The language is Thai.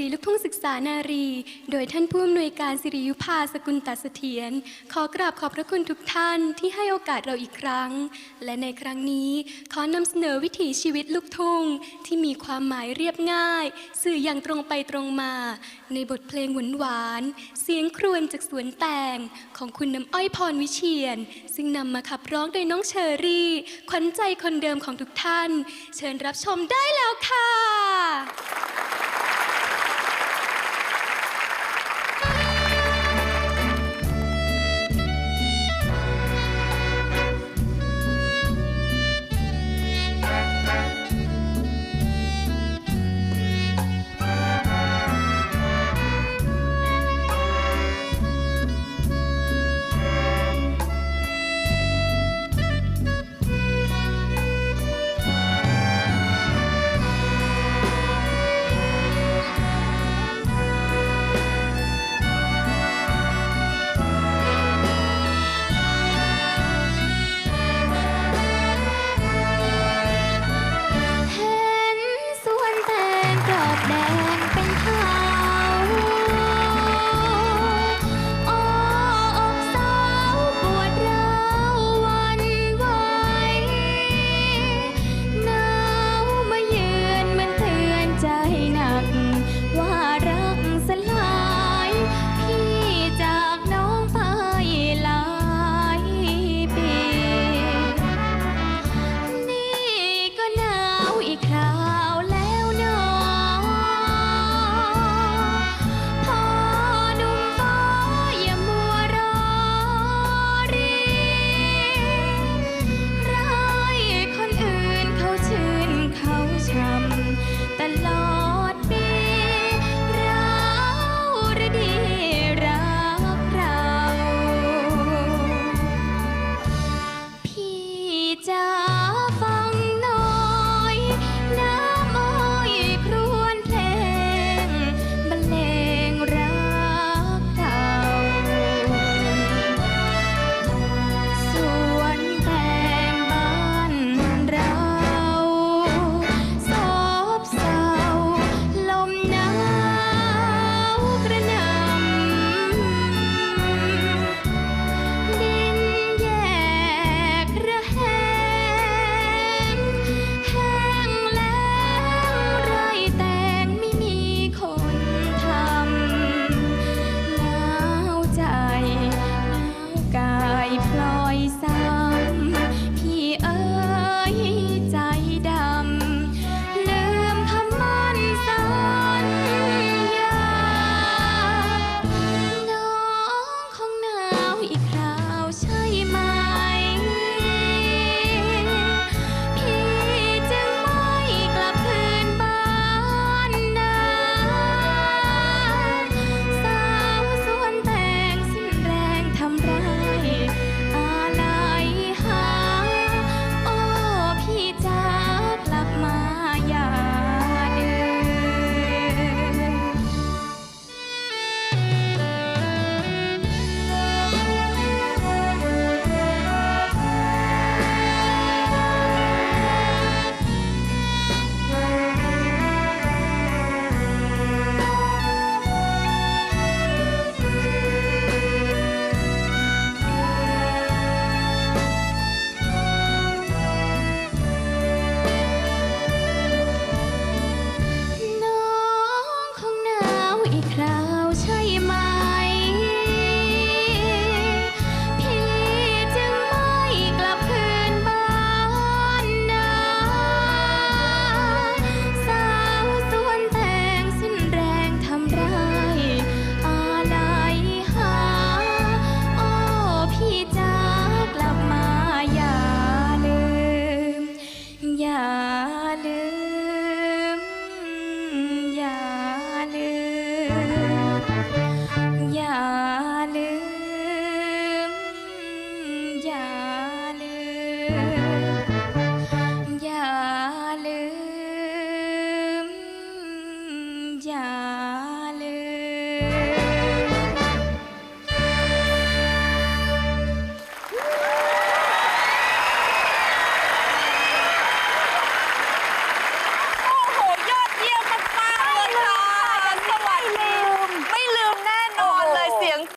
รีลูกทุ่งศึกษานารี โดยท่านผู้อำนวยการสิริยุภาสกุลตเสถียรขอกราบขอบพระคุณทุกท่านที่ให้โอกาสเราอีกครั้ง และในครั้งนี้ขอนำเสนอวิถีชีวิตลูกทุ่ง ที่มีความหมายเรียบง่าย สื่ออย่างตรงไปตรงมา ในบทเพลงหวานหวาน เสียงครวญจากสวนแตงของคุณน้ำอ้อยพรวิเชียน ซึ่งนำมาขับร้องโดยน้องเชอรี่ ขวัญใจคนเดิมของทุกท่าน เชิญรับชมได้แล้วค่ะ dạ lương dạ lương dạ lương